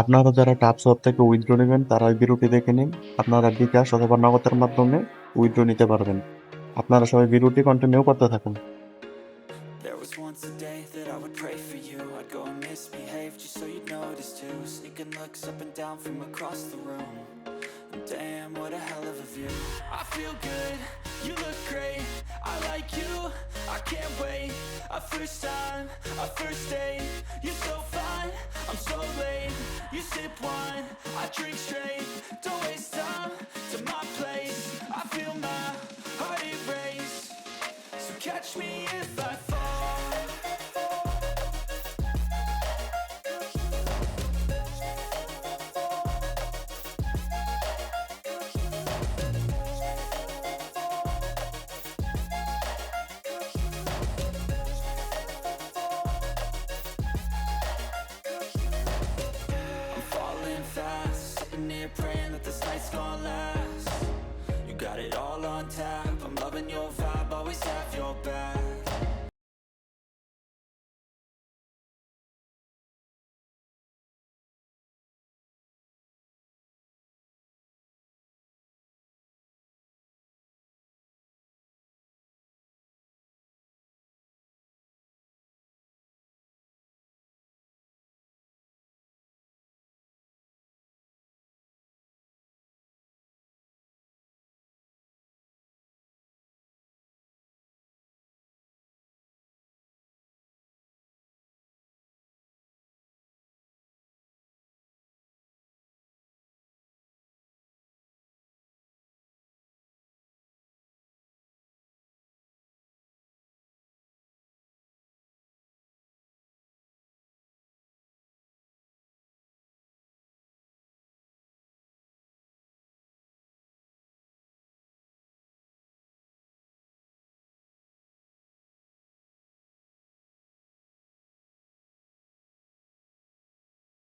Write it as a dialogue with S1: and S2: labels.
S1: আপনারা যারা টাপ অফ থেকে উইথড্রো নেবেন, তারা বিরুটি দেখে নিন। আপনারা বিকাশ অথবা নগদের মাধ্যমে উইথড্রো নিতে পারবেন। আপনারা সবাই বিরুটি কন্টিনিউ করতে থাকুন।
S2: Sip wine, I drink straight Don't waste time to my place I feel my heart erase. So catch me if I fall night's gonna last. You got it all on tap. I'm loving your vibe,